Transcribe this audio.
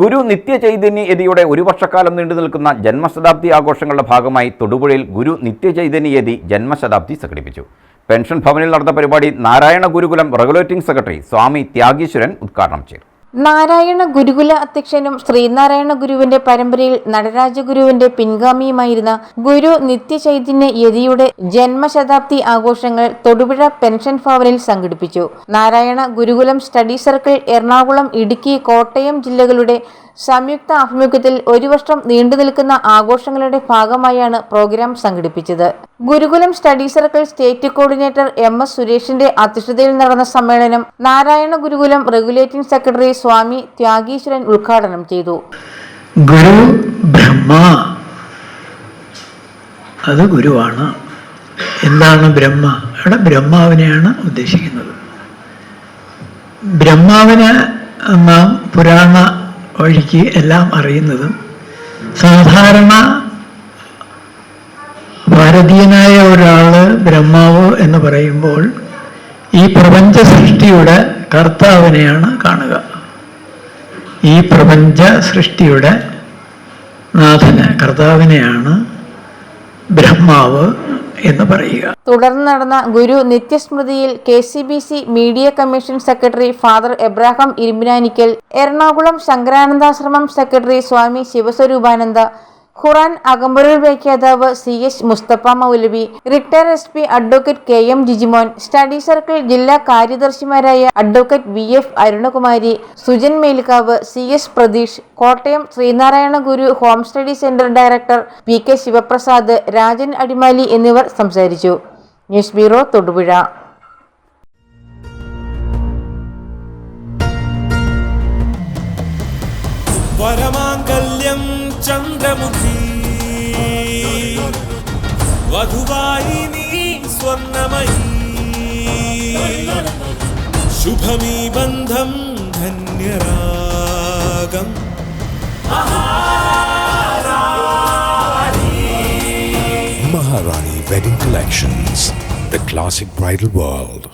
ഗുരു യതിയുടെ ഒരു വർഷക്കാലം നീണ്ടു നിൽക്കുന്ന ജന്മശതാബ്ദി ആഘോഷങ്ങളുടെ ഭാഗമായി തൊടുപുഴയിൽ ഗുരു നിത്യചൈതന്യ യതി ജന്മശതാബ്ദി സംഘടിപ്പിച്ചു. പെൻഷൻ ഭവനിൽ നടന്ന പരിപാടി നാരായണ ഗുരുകുലം റെഗുലേറ്റിംഗ് സെക്രട്ടറി സ്വാമി ത്യാഗീശ്വരൻ ഉദ്ഘാടനം ചെയ്തു. നാരായണ ഗുരുകുല അധ്യക്ഷനും ശ്രീനാരായണ ഗുരുവിന്റെ പരമ്പരയിൽ നടരാജ ഗുരുവിന്റെ പിൻഗാമിയുമായിരുന്ന ഗുരു നിത്യചൈതന്യ യതിയുടെ ജന്മശതാബ്ദി ആഘോഷങ്ങൾ തൊടുപുഴ പെൻഷൻ ഭവനിൽ സംഘടിപ്പിച്ചു. നാരായണ ഗുരുകുലം സ്റ്റഡി സർക്കിൾ എറണാകുളം ഇടുക്കി കോട്ടയം ജില്ലകളുടെ സംയുക്ത ആഭിമുഖ്യത്തിൽ ഒരു വർഷം നീണ്ടു നിൽക്കുന്ന ആഘോഷങ്ങളുടെ ഭാഗമായാണ് പ്രോഗ്രാം സംഘടിപ്പിച്ചത്. Gurukulam study circle state coordinator M S സുരേഷിന്റെ അധ്യക്ഷതയിൽ നടന്ന സമ്മേളനം നാരായണ ഗുരുകുലം റെഗുലേറ്റിംഗ് സെക്രട്ടറി സ്വാമി ത്യാഗീശ്വരൻ ഉദ്ഘാടനം ചെയ്തു. ഗുരു ബ്രഹ്മ. അത് ഗുരുവാണ്. എന്താണ് ബ്രഹ്മ? അവിടെ ബ്രഹ്മാവിനെയാണ് ഉദ്ദേശിക്കുന്നത്. ബ്രഹ്മാവിനെ നാം പുരാണ വഴിക്ക് എല്ലാം അറിയുന്നതും സാധാരണ ഭാരതീയനായ ഒരാൾ ബ്രഹ്മാവ് എന്ന് പറയുമ്പോൾ ഈ പ്രപഞ്ച സൃഷ്ടിയുടെ കർത്താവിനെയാണ് കാണുക. ഈ പ്രപഞ്ച സൃഷ്ടിയുടെ നാഥന് കർത്താവിനെയാണ് ബ്രഹ്മാവ് എന്ന് പറയുക. തുടർന്ന് നടന്ന Guru നിത്യസ്മൃതിയിൽ K C B C media commission secretary father Abraham Irumbinanickal Ernakulam Sankaranandashramam secretary Swami Sivaswaroopananda Quran അകമ്പരൂർ വ്യാഖ്യാതാവ് C H Musthafa Moulavi retire S P advocate K M Jijimon study circle ജില്ലാ കാര്യദർശിമാരായ advocate V F Arunakumari Sujan Melkavu C S Pratheesh Kottayam Sreenarayana Guru home study centre director P K Sivaprasad Rajan Adimali എന്നിവർ സംസാരിച്ചു. News bureau Thodupuzha. വരമാംഗല്യം ചന്ദ്രമുഖി വധുവായി നീ സ്വർണമയി ശുഭമീ ബന്ധം ധന്യരാഗം Maharani Wedding Collections, the classic bridal world.